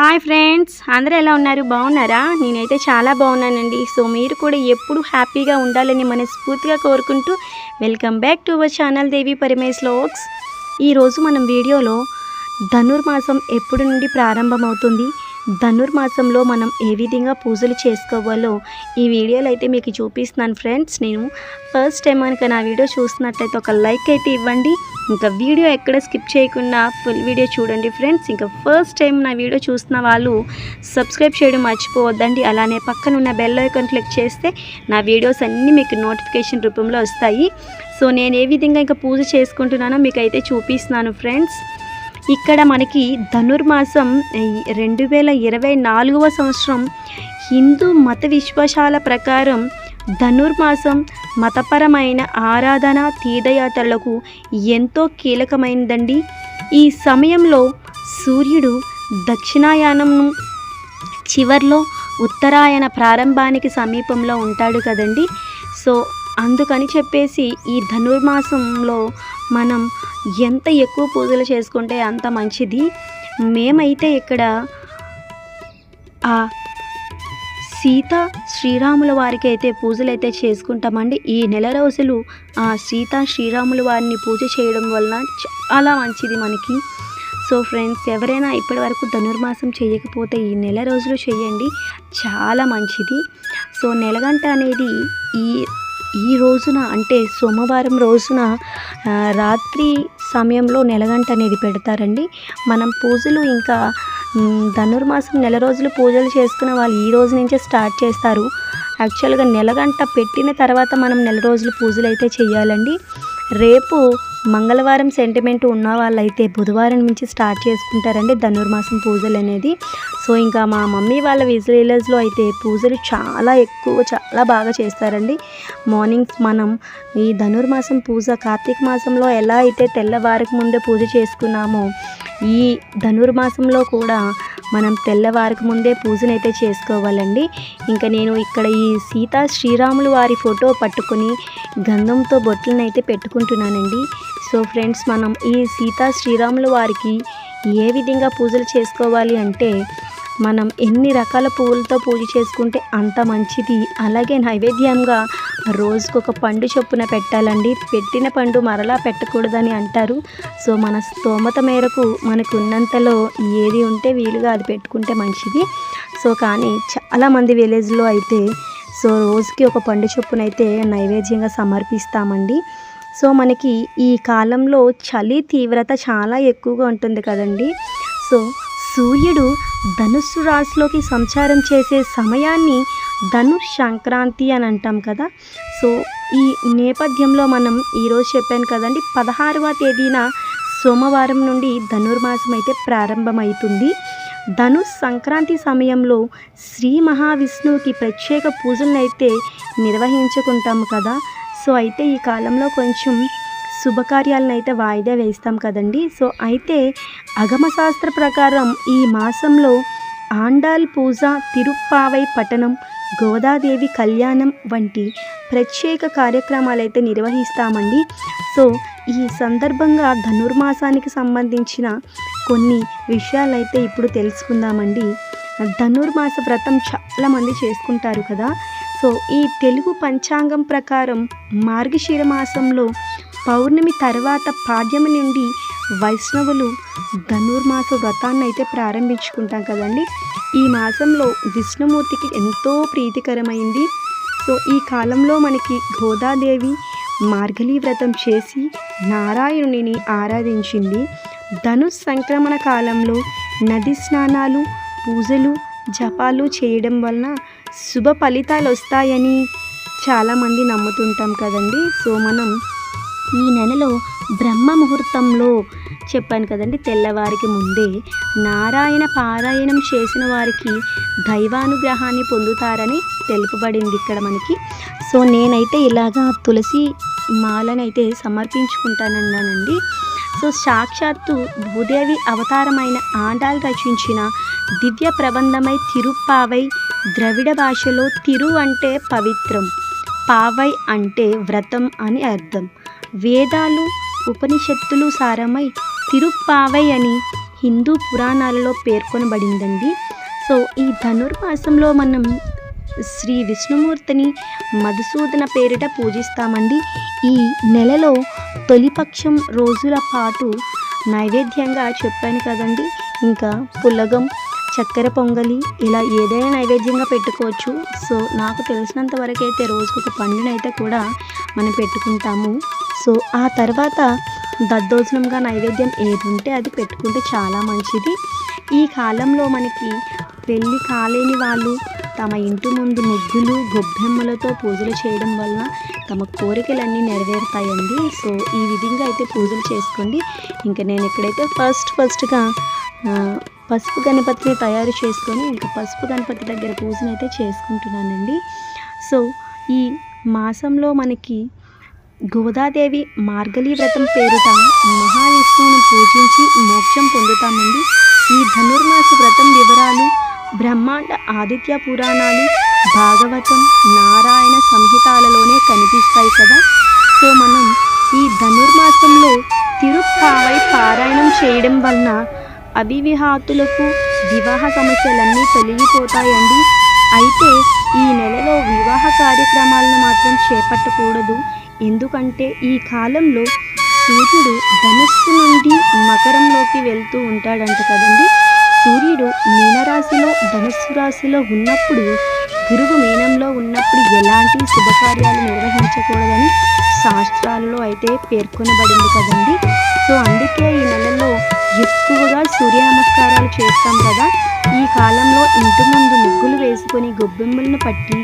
Hi friends అందరూ ఎలా ఉన్నారు? బాగున్నారా? నేనైతే చాలా బాగున్నానండి. సో మీరు కూడా ఎప్పుడు హ్యాపీగా ఉండాలని మనస్ఫూర్తిగా కోరుకుంటూ welcome back to our channel Devi Parimesh folks ఈరోజు మనం వీడియోలో ధనుర్మాసం ఎప్పుడు నుండి ప్రారంభమవుతుంది? ధనుర్మాసంలో మనం ఏ విధంగా పూజలు చేసుకోవాలో ఈ వీడియోలో అయితే మీకు చూపిస్తున్నాను ఫ్రెండ్స్. నేను ఫస్ట్ టైం కనుక నా వీడియో చూసినట్లయితే ఒక లైక్ అయితే ఇవ్వండి. ఇంకా వీడియో ఎక్కడ స్కిప్ చేయకుండా ఫుల్ వీడియో చూడండి ఫ్రెండ్స్. ఇంకా ఫస్ట్ టైం నా వీడియో చూస్తున్న వాళ్ళు సబ్స్క్రైబ్ చేయడం మర్చిపోవద్దండి. అలానే పక్కన ఉన్న బెల్ ఐకాన్ క్లిక్ చేస్తే నా వీడియోస్ అన్నీ మీకు నోటిఫికేషన్ రూపంలో వస్తాయి. సో నేను ఏ విధంగా ఇంకా పూజ చేసుకుంటున్నానో మీకు అయితే చూపిస్తున్నాను ఫ్రెండ్స్. ఇక్కడ మనకి ధనుర్మాసం రెండు వేల ఇరవై నాలుగవ సంవత్సరం హిందూ మత విశ్వాసాల ప్రకారం ధనుర్మాసం మతపరమైన ఆరాధన తీర్థయాత్రలకు ఎంతో కీలకమైనదండి ఈ సమయంలో సూర్యుడు దక్షిణాయానం చివర్లో ఉత్తరాయణ ప్రారంభానికి సమీపంలో ఉంటాడు కదండి. సో అందుకని చెప్పేసి ఈ ధనుర్మాసంలో మనం ఎంత ఎక్కువ పూజలు చేసుకుంటే అంత మంచిది. మేమైతే ఇక్కడ ఆ సీత శ్రీరాముల వారికి అయితే పూజలు అయితే చేసుకుంటామండి. ఈ నెల రోజులు ఆ సీత శ్రీరాముల వారిని పూజ చేయడం వలన చాలా మంచిది మనకి. సో ఫ్రెండ్స్ ఎవరైనా ఇప్పటి వరకు ధనుర్మాసం చేయకపోతే ఈ నెల రోజులు చేయండి. చాలా మంచిది. సో నెలగంట అనేది ఈ ఈ రోజున అంటే సోమవారం రోజున రాత్రి సమయంలో నెలగంట అనేది పెడతారండి. మనం పూజలు ఇంకా ధనుర్మాసం నెల రోజులు పూజలు చేసుకున్న వాళ్ళు ఈ రోజు నుంచే స్టార్ట్ చేస్తారు. యాక్చువల్గా నెలగంట పెట్టిన తర్వాత మనం నెల రోజులు పూజలు అయితే చేయాలండి. రేపు మంగళవారం సెంటిమెంట్ ఉన్న వాళ్ళైతే బుధవారం నుంచి స్టార్ట్ చేసుకుంటారండి ధనుర్మాసం పూజలు అనేది. సో ఇంకా మా మమ్మీ వాళ్ళ విజిలేజ్లో అయితే పూజలు చాలా ఎక్కువ చాలా బాగా చేస్తారండి. మార్నింగ్ మనం ఈ ధనుర్మాసం పూజ కార్తీక మాసంలో ఎలా అయితే తెల్లవారికి ముందే పూజ చేసుకున్నామో ఈ ధనుర్మాసంలో కూడా మనం తెల్లవారికి ముందే పూజనైతే చేసుకోవాలండి. ఇంకా నేను ఇక్కడ ఈ సీతా శ్రీరాములు వారి ఫోటో పట్టుకొని గంధంతో బొట్లను అయితే పెట్టుకుంటున్నానండి. సో ఫ్రెండ్స్ మనం ఈ సీతా శ్రీరాములు వారికి ఏ విధంగా పూజలు చేసుకోవాలి అంటే మనం ఎన్ని రకాల పువ్వులతో పూజ చేసుకుంటే అంత మంచిది. అలాగే నైవేద్యంగా రోజుకొక పండు చొప్పున పెట్టాలండి. పెట్టిన పండు మరలా పెట్టకూడదని అంటారు. సో మన స్తోమత మేరకు మనకు ఉన్నంతలో ఏది ఉంటే వీలుగా అది పెట్టుకుంటే మంచిది. సో కానీ చాలామంది విలేజ్లో అయితే సో రోజుకి ఒక పండు చొప్పున అయితే నైవేద్యంగా సమర్పిస్తామండి. సో మనకి ఈ కాలంలో చలి తీవ్రత చాలా ఎక్కువగా ఉంటుంది కదండి. సో సూర్యుడు ధనుస్సు రాశిలోకి సంచారం చేసే సమయాన్ని ధనుష్ సంక్రాంతి అని అంటాం కదా. సో ఈ నేపథ్యంలో మనం ఈరోజు చెప్పాను కదండి పదహారవ తేదీన సోమవారం నుండి ధనుర్మాసం అయితే ప్రారంభమవుతుంది ధను సంక్రాంతి సమయంలో శ్రీ మహావిష్ణువుకి ప్రత్యేక పూజలను అయితే నిర్వహించుకుంటాము కదా. సో అయితే ఈ కాలంలో కొంచెం శుభకార్యాలను అయితే వాయిదా వేస్తాం కదండి. సో అయితే అగమశాస్త్ర ప్రకారం ఈ మాసంలో ఆండాల్ పూజ తిరుప్పావై పట్టణం గోదాదేవి కళ్యాణం వంటి ప్రత్యేక కార్యక్రమాలు అయితే నిర్వహిస్తామండి. సో ఈ సందర్భంగా ధనుర్మాసానికి సంబంధించిన కొన్ని విషయాలైతే ఇప్పుడు తెలుసుకుందామండి. ధనుర్మాస వ్రతం చాలామంది చేసుకుంటారు కదా. సో ఈ తెలుగు పంచాంగం ప్రకారం మార్గశిర మాసంలో పౌర్ణమి తర్వాత పాడ్యమి నుండి వైష్ణవులు ధనుర్మాస వ్రతాన్ని అయితే ప్రారంభించుకుంటాం కదండి. ఈ మాసంలో విష్ణుమూర్తికి ఎంతో ప్రీతికరమైంది. సో ఈ కాలంలో మనకి గోదాదేవి మార్గళీ వ్రతం చేసి నారాయణునిని ఆరాధించింది. ధను సంక్రమణ కాలంలో నది స్నానాలు పూజలు జపాలు చేయడం వలన శుభ ఫలితాలు వస్తాయని చాలామంది నమ్ముతుంటాం కదండి. సో మనం ఈ నెలలో బ్రహ్మ ముహూర్తంలో చెప్పాను కదండి తెల్లవారికి ముందే నారాయణ పారాయణం చేసిన వారికి దైవానుగ్రహాన్ని పొందుతారని తెలుపబడింది ఇక్కడ మనకి. సో నేనైతే ఇలాగా తులసి మాలనైతే సమర్పించుకుంటానన్నానండి. సో సాక్షాత్తు భూదేవి అవతారమైన ఆండాల్ రచించిన దివ్య ప్రబంధమై తిరుప్పావై ద్రవిడ భాషలో తిరు అంటే పవిత్రం పావై అంటే వ్రతం అని అర్థం. వేదాలు ఉపనిషత్తులు సారమై తిరుప్పావై అని హిందూ పురాణాలలో పేర్కొనబడిందండి. సో ఈ ధనుర్మాసంలో మనం శ్రీ విష్ణుమూర్తిని మధుసూదన పేరిట పూజిస్తామండి. ఈ నెలలో తొలిపక్షం రోజుల పాటు నైవేద్యంగా చెప్పాను కదండి. ఇంకా పులగం చక్కెర పొంగలి ఇలా ఏదైనా నైవేద్యంగా పెట్టుకోవచ్చు. సో నాకు తెలిసినంత వరకు అయితే రోజుకు ఒక పండునైతే కూడా మనం పెట్టుకుంటాము. సో ఆ తర్వాత దద్దోజనంగా నైవేద్యం ఏది ఉంటే అది పెట్టుకుంటే చాలా మంచిది. ఈ కాలంలో మనకి పెళ్ళి కాలేని వాళ్ళు తమ ఇంటి ముందు ముగ్గులు గొబ్బెమ్మలతో పూజలు చేయడం వలన తమ కోరికలన్నీ నెరవేరుతాయండి. సో ఈ విధంగా అయితే పూజలు చేసుకోండి. ఇంకా నేను ఇక్కడైతే ఫస్ట్ ఫస్ట్గా పసుపు గణపతిని తయారు చేసుకొని ఇంకా పసుపు గణపతి దగ్గర పూజను అయితే చేసుకుంటున్నానండి. సో ఈ మాసంలో మనకి గోదాదేవి మార్గళీ వ్రతం పేరుట మహావిష్ణువును పూజించి మోక్షం పొందుతామండి ఈ ధనుర్మాస వ్రతం వివరాలు బ్రహ్మాండ ఆదిత్య పురాణాలు భాగవతం నారాయణ సంహితాలలోనే కనిపిస్తాయి కదా. సో మనం ఈ ధనుర్మాసంలో తిరుప్పావై పారాయణం చేయడం వలన అవివిహాతులకు వివాహ సమస్యలన్నీ తొలగిపోతాయండి. అయితే ఈ నెలలో వివాహ కార్యక్రమాలను మాత్రం చేపట్టకూడదు. ఎందుకంటే ఈ కాలంలో సూర్యుడు ధనుస్సు నుండి మకరంలోకి వెళ్తూ ఉంటాడంట కదండి. సూర్యుడు మీనరాశిలో ధనుస్సు రాశిలో ఉన్నప్పుడు గురువు మీనంలో ఉన్నప్పుడు ఎలాంటి శుభకార్యాలు నిర్వహించకూడదని శాస్త్రాలలో అయితే పేర్కొనబడింది కదండి. సో అందుకే ఈ నెలలో ఎక్కువగా సూర్య నమస్కారాలు చేస్తాం కదా. ఈ కాలంలో ఇంటి ముందు ముగ్గులు వేసుకొని గొబ్బెమ్మలను పట్టి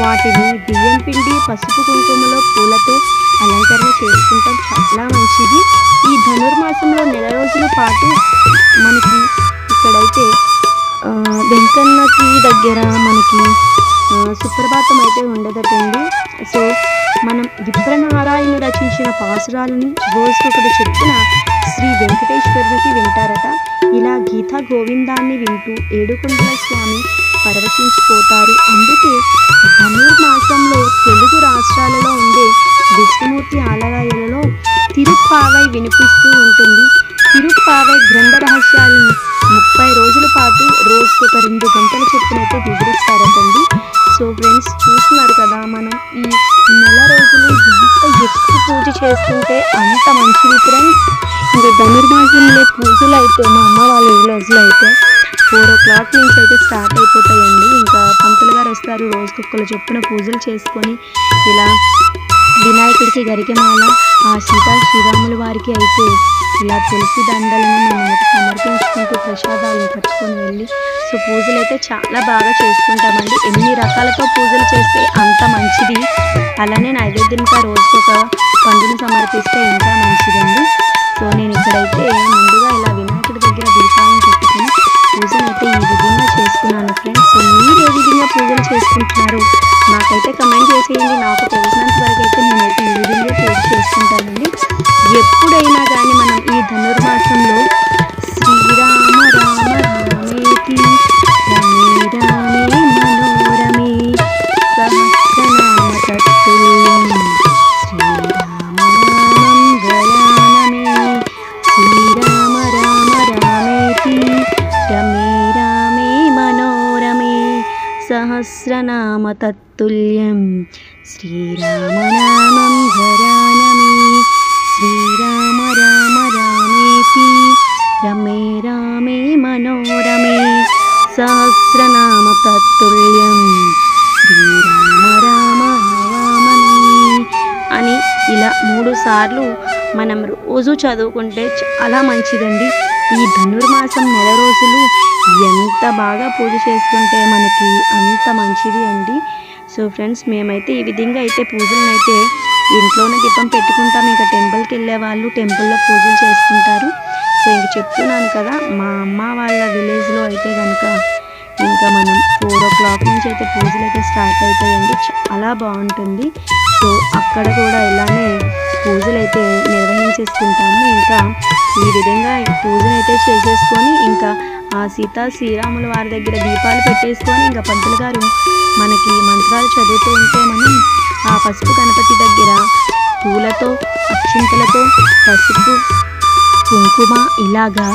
వాటిని బియ్యం పిండి పసుపు కుంకుమలో పూలతో అలంకరణ చేసుకుంటాం. చాలా మంచిది. ఈ ధనుర్మాసంలో నెల రోజుల పాటు మనకి ఇక్కడైతే వెంకన్నకి దగ్గర మనకి సుప్రభాతం అయితే ఉండదటండి. సో మనం విప్రనారాయణ రచించిన పాసురాలని రోజుకొకటి చెప్పున శ్రీ వెంకటేశ్వరునికి వింటారట. ఇలా గీతా గోవిందాన్ని వింటూ ఏడుకొండల స్వామి పరవశించిపోతారు. అందుకే ధనుర్మాసంలో తెలుగు రాష్ట్రాలలో ఉండే విష్ణుమూర్తి ఆలయాలలో తిరుప్పావై వినిపిస్తూ ఉంటుంది. తిరుప్పావై గ్రంథ రహస్యాలను ముప్పై రోజుల పాటు రోజుకొక రెండు గంటల చొప్పునైతే వివరిస్తారటండి. సో ఫ్రెండ్స్ చూస్తున్నారు కదా మనం ఈ నెల రోజులు ఎంత ఎక్కువ పూజ చేస్తుంటే అంత మంచిది. ఫ్రెండ్స్ ఇంకా అయితే మా అమ్మ వాళ్ళ విలేజ్లో అయితే ఫోర్ ఓ క్లాక్ నుంచి అయితే స్టార్ట్ అయిపోతాయండి. ఇంకా పంతులు గారు వస్తారు రోజుకొక్కరు చొప్పున పూజలు చేసుకొని ఇలా వినాయకుడికి గరికెమాల ఆ సీతా శ్రీరాముల వారికి అయితే ఇలా తులసి దండలను మేము సమర్పించుకుంటూ ప్రసాదాలను పట్టుకొని వెళ్ళి సో పూజలు అయితే చాలా బాగా చేసుకుంటామండి. ఎన్ని రకాలతో పూజలు చేస్తే అంత మంచిది. అలానే నైవేద్యంగా రోజుకొక పండును సమర్పిస్తే ఇంకా మంచిదండి. సో నేను ఇక్కడైతే ముందుగా ఇలా వినాయకుడి దగ్గర దీపాలను పెట్టుకుని పూజను ఈ విధంగా చేసుకున్నాను ఫ్రెండ్స్. సో మీరు ఏ విధంగా పూజలు చేసుకుంటున్నారు? నాకైతే కమెంట్ చేసేయండి. నాకు తెలిసినంత వరకు అయితే నేనైతే ఈ విధంగా పూజ చేసుకుంటానండి. ఎప్పుడైనా కానీ మనం ఈ ధనుర్మాసంలో శ్రీరామ్ సహస్రనామ తత్తుల్యం శ్రీరామనామం ధరానమే శ్రీరామ రామ రామేతి రమే రామే మనోరమే సహస్రనామ తత్తుల్యం శ్రీరామ రామ నవామని అని ఇలా మూడు సార్లు మనం రోజు చదువుకుంటే చాలా మంచిదండి. ఈ ధనుర్మాసం నెల రోజులు ఎంత బాగా పూజ చేసుకుంటే మనకి అంత మంచిది అండి. సో ఫ్రెండ్స్ మేమైతే ఈ విధంగా అయితే పూజలను అయితే ఇంట్లోనే దీపం పెట్టుకుంటాం. ఇంకా టెంపుల్కి వెళ్ళే వాళ్ళు టెంపుల్లో పూజలు చేసుకుంటారు సో ఇంక చెప్తున్నాను కదా మా అమ్మ వాళ్ళ విలేజ్లో అయితే కనుక ఇంకా మనం ఫోర్ ఓ క్లాక్ నుంచి అయితే పూజలు అయితే స్టార్ట్ అవుతాయండి చాలా బాగుంటుంది. సో అక్కడ కూడా ఇలానే పూజలు అయితే నిర్వహించేసుకుంటాము. ఇంకా ఈ విధంగా పూజలు అయితే చేసేసుకొని ఇంకా ఆ సీతా శ్రీరాముల వారి దగ్గర దీపాలు పెట్టేసుకొని ఇంకా పంతులు గారు మనకి మంత్రాలు చదువుతూ ఉంటే మనం ఆ పసుపు గణపతి దగ్గర పూలతో అక్షింతలతో పసుపు కుంకుమ ఇలాగా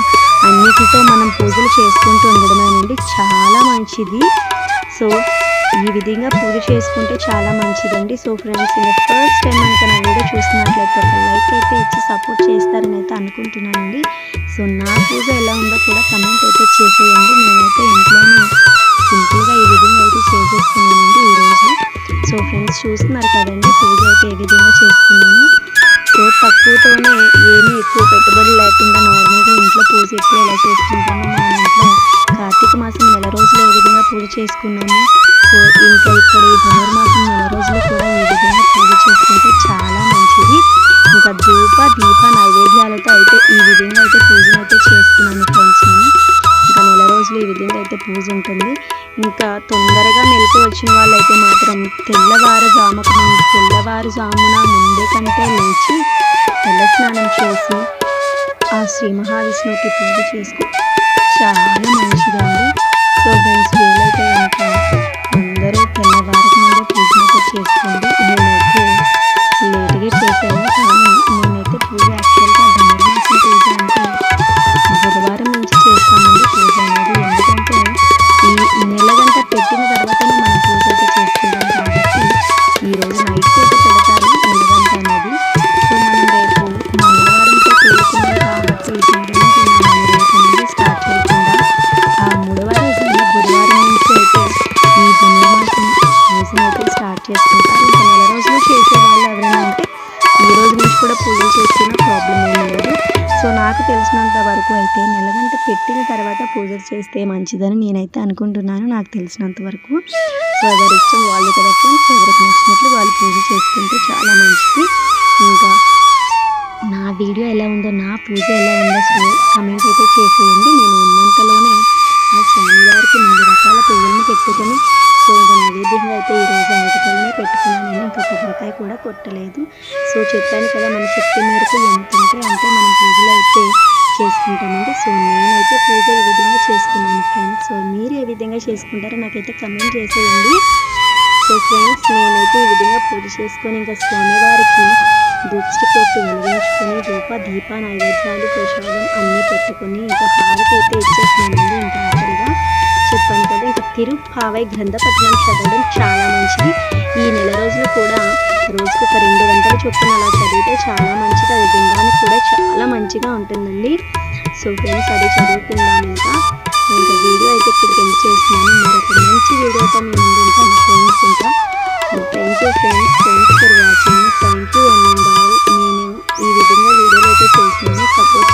అన్నిటితో మనం పూజలు చేసుకుంటూ ఉండడమేనండి. చాలా మంచిది. సో ఈ విధంగా పూజ చేసుకుంటే చాలా మంచిదండి. సో ఫ్రెండ్స్ ఇంకా ఫస్ట్ టైం కనుక నా వీడియో చూస్తున్నట్లయితే ఒక లైక్ అయితే ఇచ్చి సపోర్ట్ చేస్తారని అయితే అనుకుంటున్నానండి. సో నా పూజ ఎలా ఉందో కూడా కమెంట్ అయితే చేసేయండి. నేనైతే ఇంట్లోనే సింపుల్గా ఈ విధంగా అయితే చేసేస్తున్నానండి ఈరోజు సో ఫ్రెండ్స్ చూస్తున్నారు కదండి పూజ అయితే ఏ విధంగా చేస్తున్నాను. సో తక్కువతోనే ఏమీ ఎక్కువ పెట్టుబడి లేకుండా నార్మల్గా ఇంట్లో పూజ ఎక్కువ ఎలా చేసుకుంటామో మన ఇంట్లో కార్తీక మాసం నెల రోజులు ఏ విధంగా పూజ చేసుకున్నాము సో ఇంకా ఇక్కడ ఈ ధనుర్మాసం నెల రోజులు కూడా ఈ విధంగా పూజ చేసుకుంటే చాలా మంచిది. ఇంకా ధూప దీప నైవేద్యాలతో అయితే ఈ విధంగా అయితే పూజను అయితే చేసుకున్నాను ఫ్రెండ్స్ నేను. ఇంకా నెల రోజులు ఈ విధంగా అయితే పూజ ఉంటుంది. ఇంకా తొందరగా మెలకు వచ్చిన వాళ్ళైతే మాత్రం తెల్లవారుజాముకు తెల్లవారుజామున ముందే కంటే లేచి తెల్ల చేసి ఆ శ్రీ మహావిష్ణువుకి పూజ చేసుకో. చాలా మంచిదండి. సో ఫ్రెండ్స్ వీలైతే తర్వాత పూజలు చేస్తే మంచిదని నేనైతే అనుకుంటున్నాను. నాకు తెలిసినంత వరకు సో ఎవరి ఇష్టం వాళ్ళు కదా ఫ్రెండ్స్ ఎవరికి నచ్చినట్లు వాళ్ళు పూజ చేసుకుంటే చాలా మంచిది. ఇంకా నా వీడియో ఎలా ఉందో నా పూజ ఎలా ఉందో కమెంట్ అయితే చేసేయండి. నేను ఉన్నంతలోనే ఆ స్వామివారికి మూడు రకాల పువ్వులను పెట్టుకొని సో ఇంకా నైవేద్యంగా అయితే ఈరోజు అరటిపళ్ళనే పెట్టుకున్నాను. ఇంకా కొబ్బరికాయ కూడా కొట్టలేదు. సో చెప్పాను కదా మన శక్తి మేరకు ఎంతంటే అంటే మనం పూజలు అయితే చేసుకుంటామండి. సో నేనైతే పూజ ఈ విధంగా చేసుకున్నాను ఫ్రెండ్స్. సో మీరు ఏ విధంగా చేసుకుంటారో నాకైతే కమెంట్ చేసేయండి. సో ఫ్రెండ్స్ నేనైతే ఈ విధంగా పూజ చేసుకొని ఇంకా స్వామివారికి దృష్టి కొట్టు వెలిగించుకొని రూప దీప నైవేద్యాలు ప్రసాదం అన్నీ పెట్టుకొని ఇంకా హారతి అయితే ఇచ్చేసినానండి ఇంకా ఆఖరిగా చెప్పాను కదా ఇంకా తిరుపావై గ్రంథపట్నం చదవడం చాలా మంచిది. ఈ నెల రోజులు కూడా రోజుకు ఒక రెండు గంటలు చొప్పున అలా చదివితే చాలా మంచిది. అది వినడానికి కూడా చాలా మంచిగా ఉంటుందండి. సో ఫ్రెండ్స్ అది చదువుకుందాం ఇంకా. ఇంకా వీడియో అయితే ఇక్కడికి ఎండ్ చేస్తున్నాను. మరొక మంచి వీడియోతో మేము ముందు ఉంటాను ఫ్రెండ్స్ ఇంకా. Thank you friends thanks for watching thank you and all నేను ఈ విధంగా వీడియోలు అయితే చేస్తున్నాను. సపోర్ట్